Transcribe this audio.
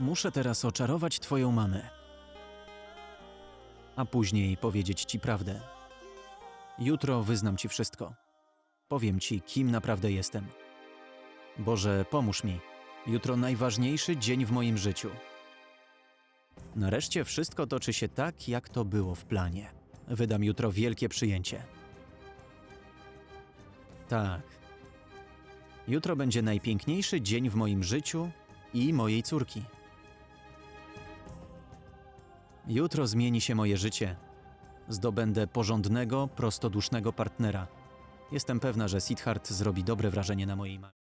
Muszę teraz oczarować twoją mamę. A później powiedzieć ci prawdę. Jutro wyznam ci wszystko. Powiem ci, kim naprawdę jestem. Boże, pomóż mi. Jutro najważniejszy dzień w moim życiu. Nareszcie wszystko toczy się tak, jak to było w planie. Wydam jutro wielkie przyjęcie. Tak. Jutro będzie najpiękniejszy dzień w moim życiu i mojej córki. Jutro zmieni się moje życie. Zdobędę porządnego, prostodusznego partnera. Jestem pewna, że Sidhart zrobi dobre wrażenie na mojej mamie.